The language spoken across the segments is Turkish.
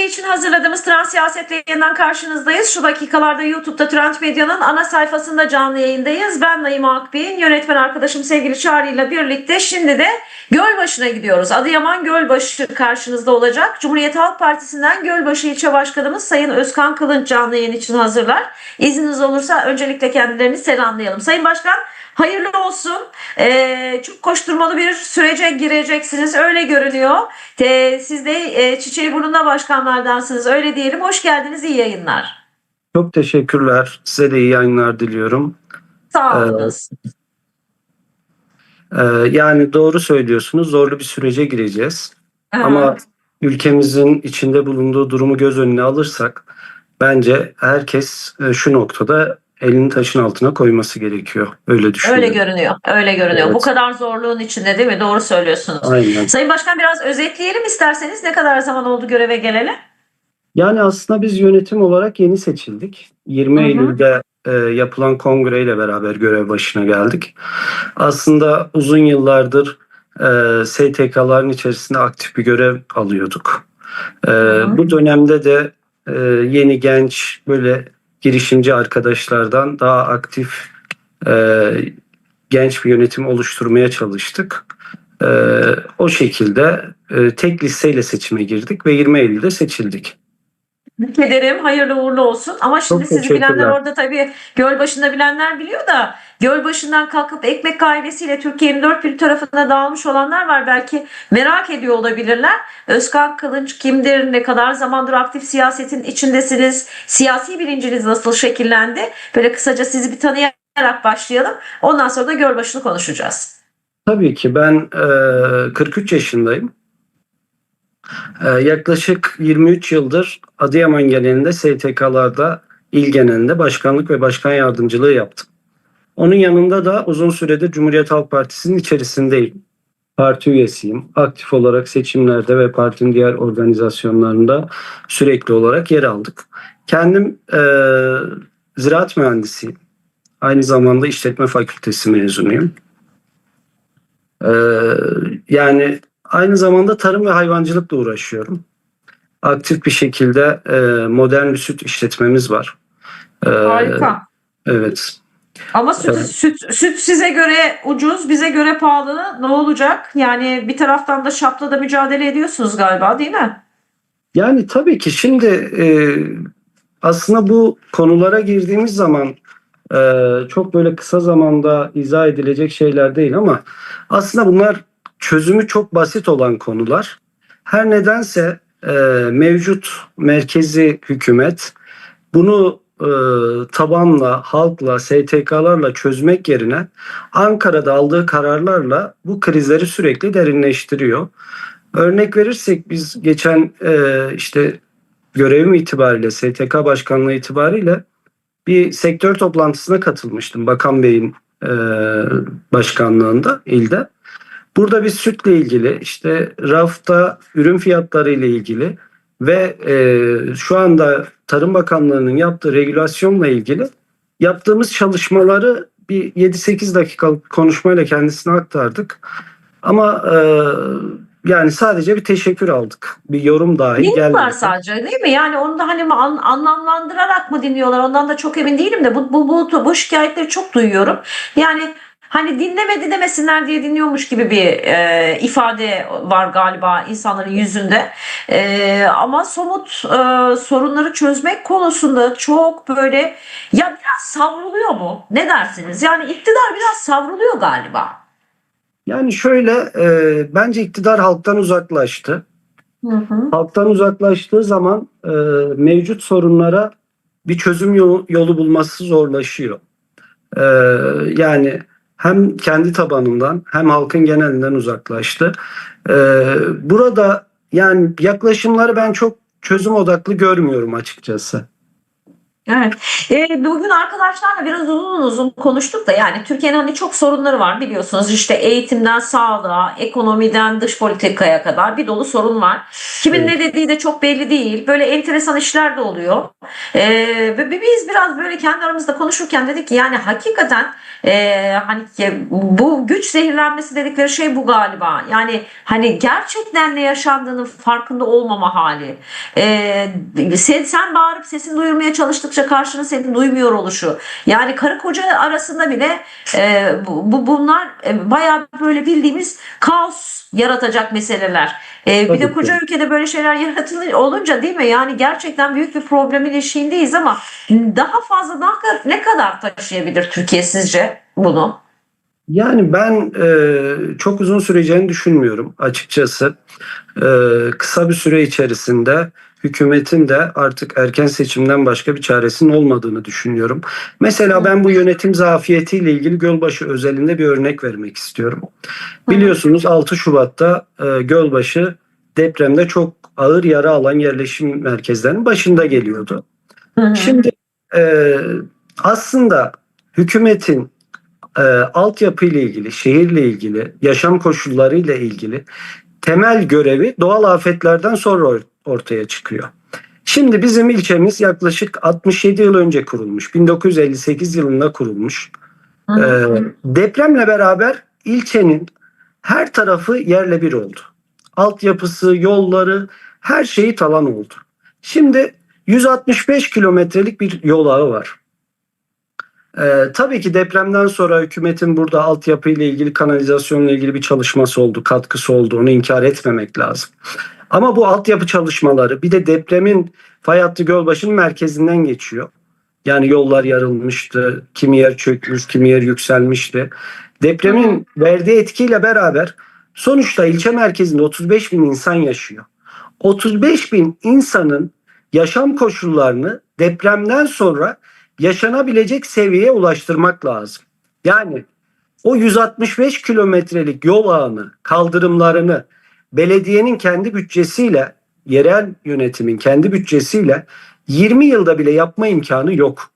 Medya için hazırladığımız Trans Siyaset'le yeniden karşınızdayız. Şu dakikalarda YouTube'da Trend Medya'nın ana sayfasında canlı yayındayız. Ben Naima Akbey'in yönetmen arkadaşım sevgili Çağrı ile birlikte şimdi de Gölbaşı'na gidiyoruz. Adıyaman Gölbaşı karşınızda olacak. Cumhuriyet Halk Partisi'nden Gölbaşı İlçe Başkanımız Sayın Özkan Kılınç canlı yayın için hazırlar. İzniniz olursa öncelikle kendilerini selamlayalım. Sayın Başkan Hayırlı olsun. Ee, çok koşturmalı bir sürece gireceksiniz. Öyle görünüyor. Ee, siz de e, çiçeği burnunda başkanlardansınız. Öyle diyelim. Hoş geldiniz. İyi yayınlar. Çok teşekkürler. Size de iyi yayınlar diliyorum. Sağ Evet. olunuz. Ee, yani doğru söylüyorsunuz. Zorlu bir sürece gireceğiz. Aha. Ama ülkemizin içinde bulunduğu durumu göz önüne alırsak bence herkes e, şu noktada elini taşın altına koyması gerekiyor. Öyle düşünüyorum. Öyle görünüyor. Öyle görünüyor. Evet. Bu kadar zorluğun içinde değil mi? Doğru söylüyorsunuz. Aynen. Sayın Başkan biraz özetleyelim isterseniz. Ne kadar zaman oldu göreve geleli? Yani aslında biz yönetim olarak yeni seçildik. 20 Hı hı. Eylül'de e, yapılan kongreyle beraber görev başına geldik. Aslında uzun yıllardır e, STK'ların içerisinde aktif bir görev alıyorduk. E, hı. bu dönemde de e, yeni genç böyle girişimci arkadaşlardan daha aktif e, genç bir yönetim oluşturmaya çalıştık. E, o şekilde e, tek listeyle seçime girdik ve 20 Eylül'de seçildik. Ederim. Hayırlı uğurlu olsun. Ama şimdi Çok sizi bilenler orada tabii göl başında bilenler biliyor da göl başından kalkıp ekmek kahvesiyle Türkiye'nin dört bir tarafına dağılmış olanlar var. Belki merak ediyor olabilirler. Özkan Kılınç kimdir? Ne kadar zamandır aktif siyasetin içindesiniz? Siyasi bilinciniz nasıl şekillendi? Böyle kısaca sizi bir tanıyarak başlayalım. Ondan sonra da göl başını konuşacağız. Tabii ki ben e, 43 yaşındayım. E, yaklaşık 23 yıldır Adıyaman genelinde STK'larda il genelinde başkanlık ve başkan yardımcılığı yaptım. Onun yanında da uzun süredir Cumhuriyet Halk Partisi'nin içerisindeyim. Parti üyesiyim. Aktif olarak seçimlerde ve partinin diğer organizasyonlarında sürekli olarak yer aldık. Kendim e, ziraat mühendisiyim. Aynı zamanda işletme fakültesi mezunuyum. Ee, yani aynı zamanda tarım ve hayvancılıkla uğraşıyorum. Aktif bir şekilde e, modern bir süt işletmemiz var. Ee, Harika. Evet. Ama süt, Evet. süt, süt size göre ucuz, bize göre pahalı. Ne olacak? Yani bir taraftan da şapla da mücadele ediyorsunuz galiba değil mi? Yani tabii ki şimdi e, aslında bu konulara girdiğimiz zaman e, çok böyle kısa zamanda izah edilecek şeyler değil ama aslında bunlar çözümü çok basit olan konular. Her nedense e, mevcut merkezi hükümet bunu e, tabanla, halkla, STK'larla çözmek yerine Ankara'da aldığı kararlarla bu krizleri sürekli derinleştiriyor. Örnek verirsek biz geçen e, işte görevim itibariyle STK başkanlığı itibariyle bir sektör toplantısına katılmıştım Bakan Bey'in e, başkanlığında ilde. Burada biz sütle ilgili işte rafta ürün fiyatları ile ilgili ve e, şu anda Tarım Bakanlığı'nın yaptığı regülasyonla ilgili yaptığımız çalışmaları bir 7-8 dakikalık konuşmayla kendisine aktardık. Ama e, yani sadece bir teşekkür aldık. Bir yorum dahi gelmedi. Dinliyorlar sadece değil mi? Yani onu da hani an- anlamlandırarak mı dinliyorlar? Ondan da çok emin değilim de bu, bu, bu, bu şikayetleri çok duyuyorum. Yani hani dinlemedi demesinler diye dinliyormuş gibi bir e, ifade var galiba insanların yüzünde. E, ama somut e, sorunları çözmek konusunda çok böyle ya biraz savruluyor mu? Ne dersiniz? Yani iktidar biraz savruluyor galiba. Yani şöyle e, bence iktidar halktan uzaklaştı. Hı hı. Halktan uzaklaştığı zaman e, mevcut sorunlara bir çözüm yolu, yolu bulması zorlaşıyor. E, yani hem kendi tabanından hem halkın genelinden uzaklaştı. E, burada yani yaklaşımları ben çok çözüm odaklı görmüyorum açıkçası. Evet. E, bugün arkadaşlarla biraz uzun uzun konuştuk da yani Türkiye'nin hani çok sorunları var biliyorsunuz işte eğitimden sağlığa, ekonomiden dış politikaya kadar bir dolu sorun var. Kimin Evet. ne dediği de çok belli değil. Böyle enteresan işler de oluyor. E, ve biz biraz böyle kendi aramızda konuşurken dedik ki yani hakikaten e, hani bu güç zehirlenmesi dedikleri şey bu galiba. Yani hani gerçekten ne yaşandığının farkında olmama hali. E, sen, sen bağırıp sesini duyurmaya çalıştıkça karşının seni duymuyor oluşu. Yani karı koca arasında bile e, bu, bu- bunlar e, bayağı böyle bildiğimiz kaos yaratacak meseleler. E, bir de koca ülkede böyle şeyler yaratılır olunca değil mi? Yani gerçekten büyük bir problemin eşiğindeyiz ama daha fazla kadar, ne kadar taşıyabilir Türkiye sizce bunu? Yani ben e, çok uzun süreceğini düşünmüyorum açıkçası. E, kısa bir süre içerisinde hükümetin de artık erken seçimden başka bir çaresinin olmadığını düşünüyorum. Mesela ben bu yönetim zafiyetiyle ilgili Gölbaşı özelinde bir örnek vermek istiyorum. Biliyorsunuz 6 Şubat'ta e, Gölbaşı depremde çok ağır yara alan yerleşim merkezlerinin başında geliyordu. Şimdi e, aslında hükümetin e, altyapı ile ilgili, şehirle ilgili, yaşam koşulları ile ilgili temel görevi doğal afetlerden sonra ortaya çıkıyor. Şimdi bizim ilçemiz yaklaşık 67 yıl önce kurulmuş. 1958 yılında kurulmuş. Ee, depremle beraber ilçenin her tarafı yerle bir oldu. Altyapısı, yolları, her şeyi talan oldu. Şimdi 165 kilometrelik bir yol ağı var. Ee, tabii ki depremden sonra hükümetin burada altyapı ile ilgili kanalizasyonla ilgili bir çalışması oldu, katkısı oldu. Onu inkar etmemek lazım. Ama bu altyapı çalışmaları bir de depremin fay hattı Gölbaşı'nın merkezinden geçiyor. Yani yollar yarılmıştı, kimi yer çökmüş, kimi yer yükselmişti. Depremin verdiği etkiyle beraber sonuçta ilçe merkezinde 35 bin insan yaşıyor. 35 bin insanın yaşam koşullarını depremden sonra yaşanabilecek seviyeye ulaştırmak lazım. Yani o 165 kilometrelik yol ağını, kaldırımlarını belediyenin kendi bütçesiyle, yerel yönetimin kendi bütçesiyle 20 yılda bile yapma imkanı yok.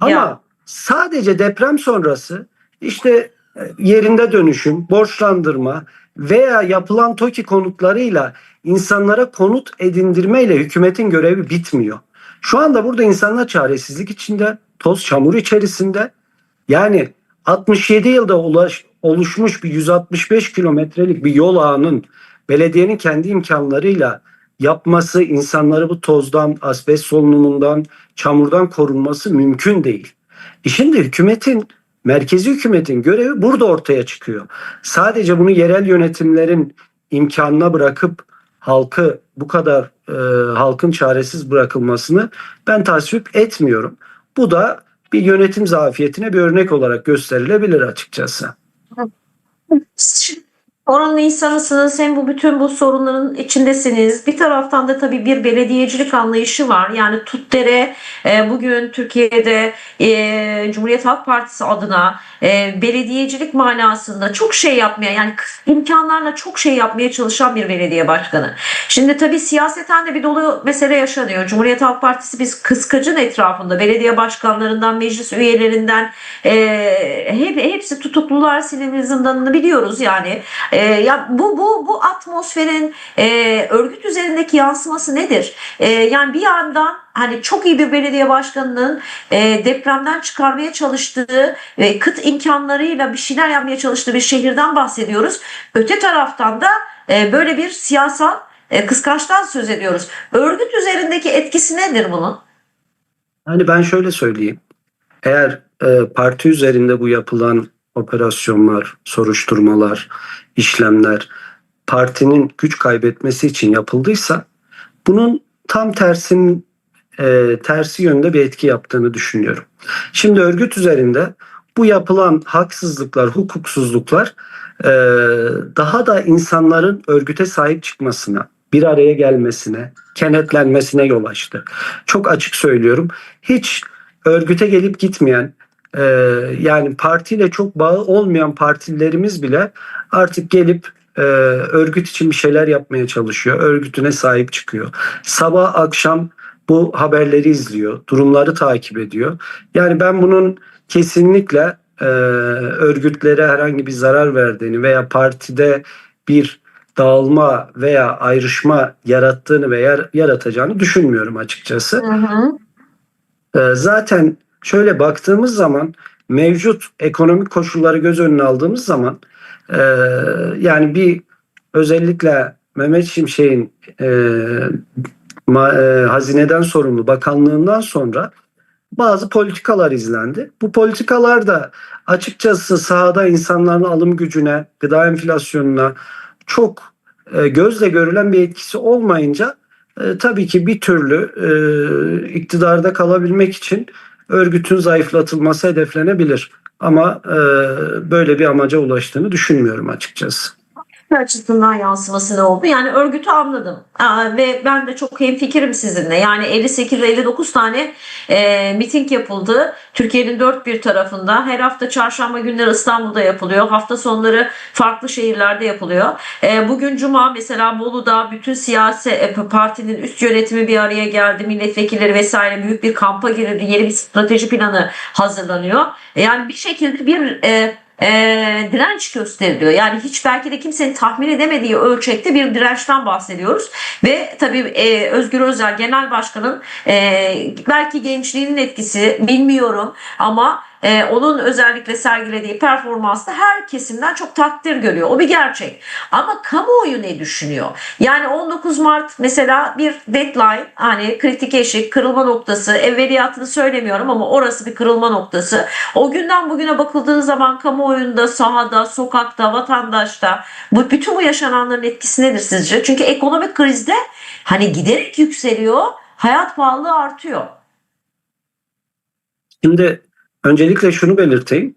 Ama Ya. sadece deprem sonrası işte e, yerinde dönüşüm, borçlandırma veya yapılan TOKİ konutlarıyla insanlara konut edindirmeyle hükümetin görevi bitmiyor. Şu anda burada insanlar çaresizlik içinde, toz çamur içerisinde. Yani 67 yılda ulaş, oluşmuş bir 165 kilometrelik bir yol ağının belediyenin kendi imkanlarıyla yapması, insanları bu tozdan, asbest solunumundan, çamurdan korunması mümkün değil. E şimdi hükümetin, merkezi hükümetin görevi burada ortaya çıkıyor. Sadece bunu yerel yönetimlerin imkanına bırakıp halkı bu kadar e, halkın çaresiz bırakılmasını ben tasvip etmiyorum. Bu da bir yönetim zafiyetine bir örnek olarak gösterilebilir açıkçası. Oranın insanısınız hem bu bütün bu sorunların içindesiniz. Bir taraftan da tabii bir belediyecilik anlayışı var. Yani Tutdere e, bugün Türkiye'de e, Cumhuriyet Halk Partisi adına e, belediyecilik manasında çok şey yapmaya yani imkanlarla çok şey yapmaya çalışan bir belediye başkanı. Şimdi tabii siyaseten de bir dolu mesele yaşanıyor. Cumhuriyet Halk Partisi biz kıskacın etrafında belediye başkanlarından, meclis üyelerinden e, hep, hepsi tutuklular, silivri zindanını biliyoruz yani. Ya bu bu bu atmosferin e, örgüt üzerindeki yansıması nedir? E, yani bir yandan hani çok iyi bir belediye başkanının e, depremden çıkarmaya çalıştığı ve kıt imkanlarıyla bir şeyler yapmaya çalıştığı bir şehirden bahsediyoruz. Öte taraftan da e, böyle bir siyasal e, kıskançtan söz ediyoruz. Örgüt üzerindeki etkisi nedir bunun? Hani ben şöyle söyleyeyim. Eğer e, parti üzerinde bu yapılan operasyonlar, soruşturmalar, işlemler partinin güç kaybetmesi için yapıldıysa bunun tam tersin e, tersi yönde bir etki yaptığını düşünüyorum. Şimdi örgüt üzerinde bu yapılan haksızlıklar, hukuksuzluklar e, daha da insanların örgüte sahip çıkmasına, bir araya gelmesine, kenetlenmesine yol açtı. Çok açık söylüyorum. Hiç örgüte gelip gitmeyen, e, yani partiyle çok bağı olmayan partilerimiz bile artık gelip e, örgüt için bir şeyler yapmaya çalışıyor. Örgütüne sahip çıkıyor. Sabah akşam bu haberleri izliyor, durumları takip ediyor. Yani ben bunun kesinlikle e, örgütlere herhangi bir zarar verdiğini veya partide bir dağılma veya ayrışma yarattığını ve yar- yaratacağını düşünmüyorum açıkçası. Hı hı. Ee, Zaten şöyle baktığımız zaman mevcut ekonomik koşulları göz önüne aldığımız zaman e, yani bir özellikle Mehmet Şimşek'in e, ma- e, hazineden sorumlu bakanlığından sonra bazı politikalar izlendi. Bu politikalar da açıkçası sahada insanların alım gücüne, gıda enflasyonuna çok e, gözle görülen bir etkisi olmayınca e, tabii ki bir türlü e, iktidarda kalabilmek için örgütün zayıflatılması hedeflenebilir. Ama e, böyle bir amaca ulaştığını düşünmüyorum açıkçası. Açısından yansıması ne oldu? Yani örgütü anladım Aa, ve ben de çok hemfikirim sizinle. Yani 58-59 tane e, miting yapıldı. Türkiye'nin dört bir tarafında. Her hafta çarşamba günleri İstanbul'da yapılıyor. Hafta sonları farklı şehirlerde yapılıyor. E, bugün Cuma mesela Bolu'da bütün siyasi e, partinin üst yönetimi bir araya geldi. Milletvekilleri vesaire büyük bir kampa girildi. Yeni bir strateji planı hazırlanıyor. E, yani bir şekilde bir e, e, direnç gösteriliyor. Yani hiç belki de kimsenin tahmin edemediği ölçekte bir dirençten bahsediyoruz. Ve tabii e, Özgür Özel Genel Başkan'ın e, belki gençliğinin etkisi bilmiyorum ama e, onun özellikle sergilediği performansta her kesimden çok takdir görüyor. O bir gerçek. Ama kamuoyu ne düşünüyor? Yani 19 Mart mesela bir deadline hani kritik eşik, kırılma noktası, evveliyatını söylemiyorum ama orası bir kırılma noktası. O günden bugüne bakıldığı zaman kamuoyunda, sahada, sokakta, vatandaşta bu bütün bu yaşananların etkisi nedir sizce? Çünkü ekonomik krizde hani giderek yükseliyor, hayat pahalılığı artıyor. Şimdi öncelikle şunu belirteyim.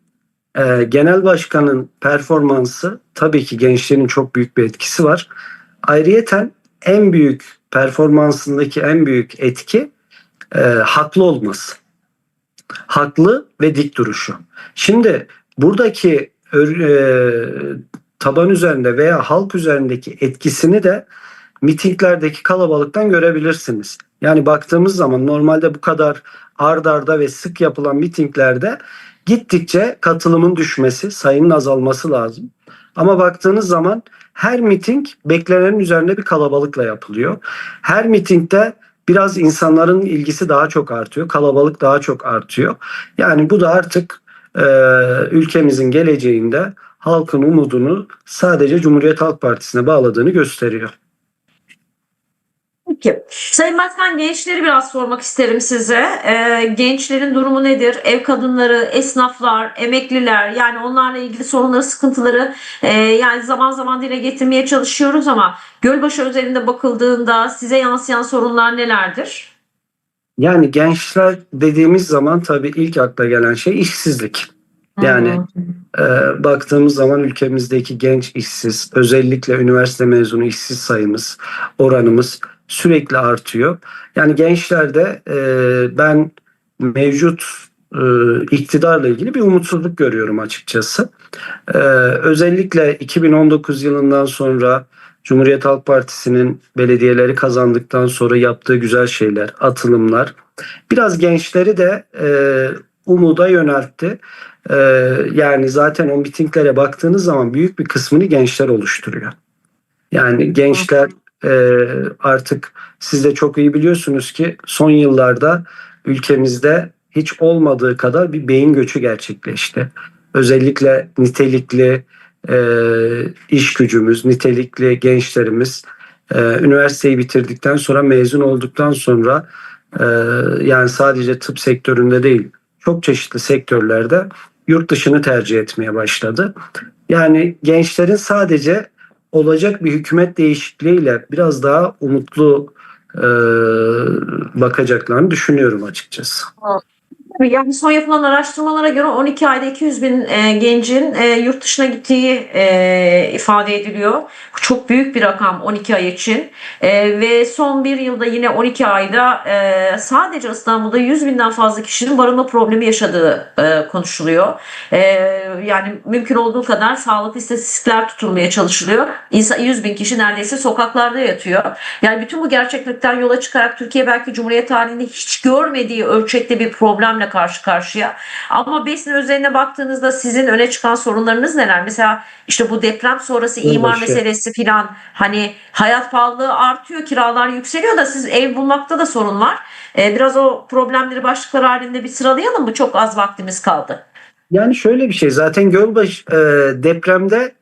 Ee, genel başkanın performansı tabii ki gençlerin çok büyük bir etkisi var. Ayrıyeten en büyük performansındaki en büyük etki e, haklı olması. Haklı ve dik duruşu. Şimdi buradaki e, taban üzerinde veya halk üzerindeki etkisini de mitinglerdeki kalabalıktan görebilirsiniz. Yani baktığımız zaman normalde bu kadar ard arda ve sık yapılan mitinglerde gittikçe katılımın düşmesi, sayının azalması lazım. Ama baktığınız zaman her miting beklenenin üzerinde bir kalabalıkla yapılıyor. Her mitingde biraz insanların ilgisi daha çok artıyor, kalabalık daha çok artıyor. Yani bu da artık e, ülkemizin geleceğinde halkın umudunu sadece Cumhuriyet Halk Partisi'ne bağladığını gösteriyor. Peki. Sayın Başkan gençleri biraz sormak isterim size. Ee, gençlerin durumu nedir? Ev kadınları, esnaflar, emekliler yani onlarla ilgili sorunları, sıkıntıları e, yani zaman zaman dile getirmeye çalışıyoruz ama Gölbaşı özelinde bakıldığında size yansıyan sorunlar nelerdir? Yani gençler dediğimiz zaman tabii ilk akla gelen şey işsizlik. Yani e, baktığımız zaman ülkemizdeki genç işsiz, özellikle üniversite mezunu işsiz sayımız, oranımız sürekli artıyor. Yani gençlerde e, ben mevcut e, iktidarla ilgili bir umutsuzluk görüyorum açıkçası. E, özellikle 2019 yılından sonra Cumhuriyet Halk Partisi'nin belediyeleri kazandıktan sonra yaptığı güzel şeyler, atılımlar biraz gençleri de e, umuda yöneltti. E, yani zaten o mitinglere baktığınız zaman büyük bir kısmını gençler oluşturuyor. Yani gençler e, artık siz de çok iyi biliyorsunuz ki son yıllarda ülkemizde hiç olmadığı kadar bir beyin göçü gerçekleşti. Özellikle nitelikli e, iş gücümüz, nitelikli gençlerimiz e, üniversiteyi bitirdikten sonra mezun olduktan sonra e, yani sadece tıp sektöründe değil çok çeşitli sektörlerde yurt dışını tercih etmeye başladı. Yani gençlerin sadece olacak bir hükümet değişikliğiyle biraz daha umutlu e, bakacaklarını düşünüyorum açıkçası. Yani son yapılan araştırmalara göre 12 ayda 200 bin e, gencin e, yurt dışına gittiği e, ifade ediliyor. Çok büyük bir rakam 12 ay için. E, ve son bir yılda yine 12 ayda e, sadece İstanbul'da 100 binden fazla kişinin barınma problemi yaşadığı e, konuşuluyor. E, yani mümkün olduğu kadar sağlıklı istatistikler tutulmaya çalışılıyor. İnsan, 100 bin kişi neredeyse sokaklarda yatıyor. Yani bütün bu gerçeklikten yola çıkarak Türkiye belki Cumhuriyet tarihinde hiç görmediği ölçekte bir problemle karşı karşıya. Ama besin özeline baktığınızda sizin öne çıkan sorunlarınız neler? Mesela işte bu deprem sonrası imar meselesi filan hani hayat pahalılığı artıyor, kiralar yükseliyor da siz ev bulmakta da sorun var. Ee, biraz o problemleri başlıklar halinde bir sıralayalım mı? Çok az vaktimiz kaldı. Yani şöyle bir şey zaten Gölbaşı e, depremde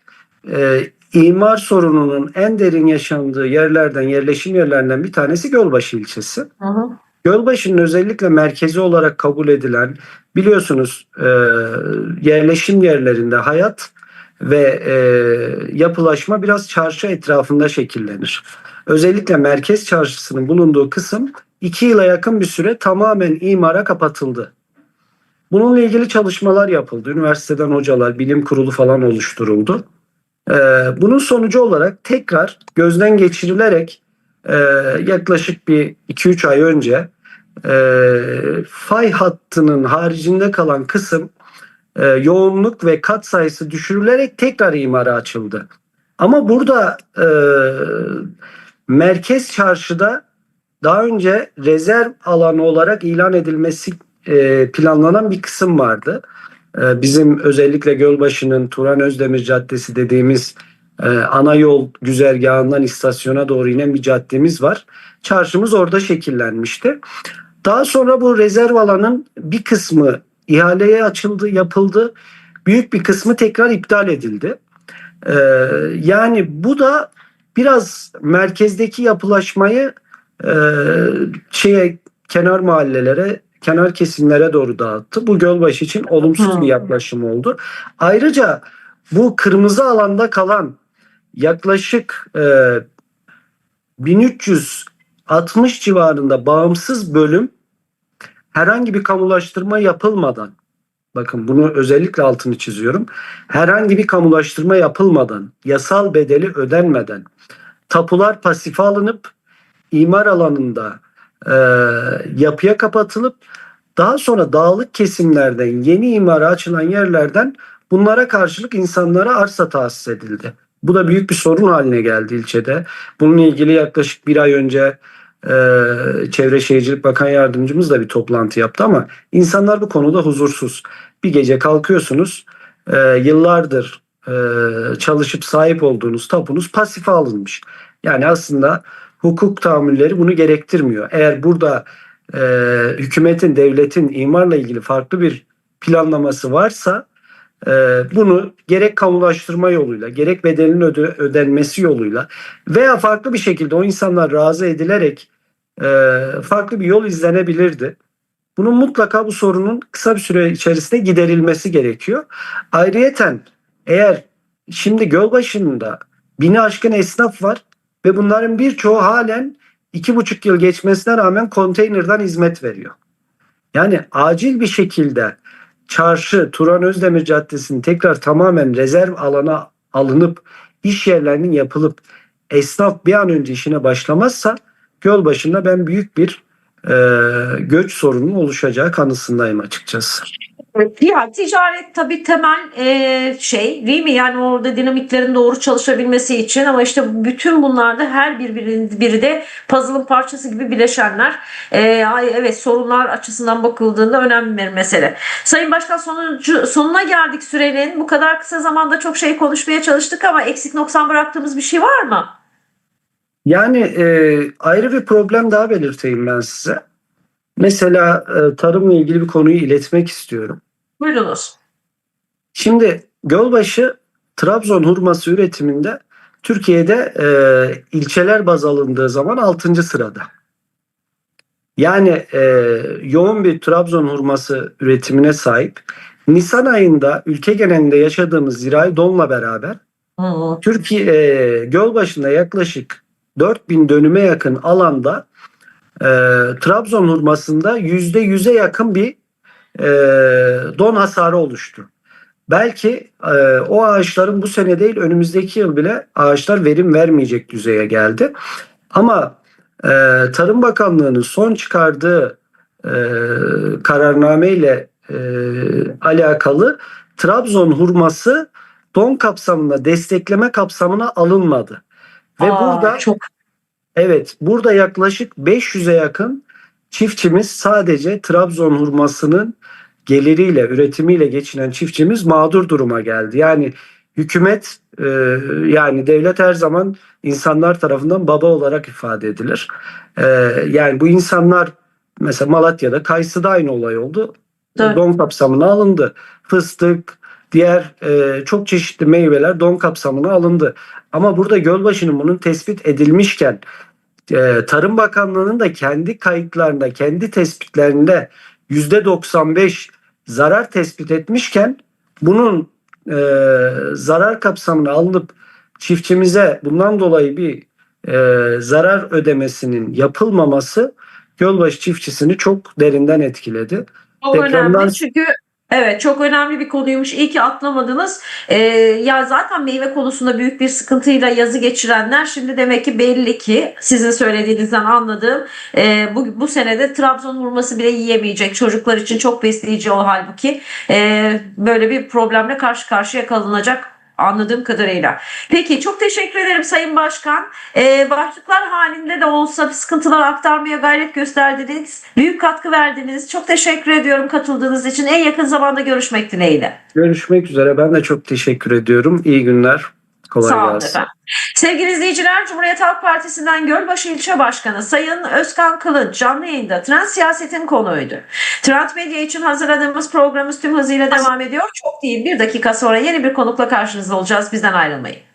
e, imar sorununun en derin yaşandığı yerlerden, yerleşim yerlerinden bir tanesi Gölbaşı ilçesi. Hı hı. Gölbaşı'nın özellikle merkezi olarak kabul edilen biliyorsunuz e, yerleşim yerlerinde hayat ve e, yapılaşma biraz çarşı etrafında şekillenir. Özellikle merkez çarşısının bulunduğu kısım iki yıla yakın bir süre tamamen imara kapatıldı. Bununla ilgili çalışmalar yapıldı. Üniversiteden hocalar, bilim kurulu falan oluşturuldu. E, bunun sonucu olarak tekrar gözden geçirilerek e, yaklaşık bir 2-3 ay önce e, fay hattının haricinde kalan kısım e, yoğunluk ve kat sayısı düşürülerek tekrar imara açıldı. Ama burada e, merkez çarşıda daha önce rezerv alanı olarak ilan edilmesi planlanan bir kısım vardı. Bizim özellikle Gölbaşı'nın Turan Özdemir Caddesi dediğimiz e, ana yol güzergahından istasyona doğru inen bir caddemiz var. Çarşımız orada şekillenmişti. Daha sonra bu rezerv alanın bir kısmı ihaleye açıldı, yapıldı. Büyük bir kısmı tekrar iptal edildi. Ee, yani bu da biraz merkezdeki yapılaşmayı e, şeye kenar mahallelere, kenar kesimlere doğru dağıttı. Bu Gölbaşı için olumsuz bir yaklaşım oldu. Ayrıca bu kırmızı alanda kalan yaklaşık e, 1360 civarında bağımsız bölüm herhangi bir kamulaştırma yapılmadan bakın bunu özellikle altını çiziyorum. Herhangi bir kamulaştırma yapılmadan, yasal bedeli ödenmeden tapular pasife alınıp imar alanında e, yapıya kapatılıp daha sonra dağlık kesimlerden yeni imara açılan yerlerden bunlara karşılık insanlara arsa tahsis edildi. Bu da büyük bir sorun haline geldi ilçede. Bununla ilgili yaklaşık bir ay önce e, Çevre Şehircilik Bakan Yardımcımız da bir toplantı yaptı ama insanlar bu konuda huzursuz. Bir gece kalkıyorsunuz e, yıllardır e, çalışıp sahip olduğunuz tapunuz pasife alınmış. Yani aslında hukuk tahammülleri bunu gerektirmiyor. Eğer burada e, hükümetin, devletin imarla ilgili farklı bir planlaması varsa bunu gerek kamulaştırma yoluyla, gerek bedelin öde, ödenmesi yoluyla veya farklı bir şekilde o insanlar razı edilerek e, farklı bir yol izlenebilirdi. Bunun mutlaka bu sorunun kısa bir süre içerisinde giderilmesi gerekiyor. Ayrıyeten eğer şimdi Gölbaşı'nda bini aşkın esnaf var ve bunların birçoğu halen iki buçuk yıl geçmesine rağmen konteynerden hizmet veriyor. Yani acil bir şekilde çarşı Turan Özdemir Caddesi'nin tekrar tamamen rezerv alana alınıp iş yerlerinin yapılıp esnaf bir an önce işine başlamazsa Gölbaşı'nda ben büyük bir e, göç sorunun oluşacağı kanısındayım açıkçası. Ya ticaret tabii temel e, şey değil mi? Yani orada dinamiklerin doğru çalışabilmesi için ama işte bütün bunlarda her bir biri, biri de puzzle'ın parçası gibi bileşenler. E, evet sorunlar açısından bakıldığında önemli bir mesele. Sayın Başkan sonuncu, sonuna geldik sürenin. Bu kadar kısa zamanda çok şey konuşmaya çalıştık ama eksik noksan bıraktığımız bir şey var mı? Yani e, ayrı bir problem daha belirteyim ben size. Mesela e, tarımla ilgili bir konuyu iletmek istiyorum. Buyurunuz. Şimdi Gölbaşı Trabzon hurması üretiminde Türkiye'de e, ilçeler baz alındığı zaman 6. sırada. Yani e, yoğun bir Trabzon hurması üretimine sahip. Nisan ayında ülke genelinde yaşadığımız zirai donla beraber Hı. Türkiye e, Gölbaşı'nda yaklaşık 4000 dönüme yakın alanda e, Trabzon hurmasında %100'e yakın bir e, don hasarı oluştu. Belki e, o ağaçların bu sene değil önümüzdeki yıl bile ağaçlar verim vermeyecek düzeye geldi. Ama e, Tarım Bakanlığı'nın son çıkardığı e, kararname ile e, alakalı Trabzon hurması don kapsamında destekleme kapsamına alınmadı. Ve Aa, burada çok evet burada yaklaşık 500'e yakın çiftçimiz sadece Trabzon hurmasının geliriyle, üretimiyle geçinen çiftçimiz mağdur duruma geldi. Yani hükümet e, yani devlet her zaman insanlar tarafından baba olarak ifade edilir. E, yani bu insanlar mesela Malatya'da kayısıda aynı olay oldu. Evet. Don kapsamına alındı. Fıstık, diğer e, çok çeşitli meyveler don kapsamına alındı. Ama burada Gölbaşı'nın bunun tespit edilmişken Tarım Bakanlığı'nın da kendi kayıtlarında, kendi tespitlerinde %95 zarar tespit etmişken bunun e, zarar kapsamına alınıp çiftçimize bundan dolayı bir e, zarar ödemesinin yapılmaması Gölbaşı çiftçisini çok derinden etkiledi. Çok Ekrandan- önemli çünkü evet çok önemli bir konuymuş. İyi ki atlamadınız. Ee, ya zaten meyve konusunda büyük bir sıkıntıyla yazı geçirenler şimdi demek ki belli ki sizin söylediğinizden anladığım e, bu, bu senede Trabzon hurması bile yiyemeyecek. Çocuklar için çok besleyici o halbuki. E, böyle bir problemle karşı karşıya kalınacak anladığım kadarıyla. Peki çok teşekkür ederim Sayın Başkan. Ee, başlıklar halinde de olsa sıkıntılar aktarmaya gayret gösterdiniz. Büyük katkı verdiniz. Çok teşekkür ediyorum katıldığınız için. En yakın zamanda görüşmek dileğiyle. Görüşmek üzere. Ben de çok teşekkür ediyorum. İyi günler. Kolay Sağ olun gelsin. efendim. Sevgili izleyiciler, Cumhuriyet Halk Partisi'nden Gölbaşı İlçe Başkanı Sayın Özkan Kılıç canlı yayında Trend Siyaset'in konuydu. Trend Medya için hazırladığımız programımız tüm hızıyla devam ediyor. Çok değil bir dakika sonra yeni bir konukla karşınızda olacağız. Bizden ayrılmayın.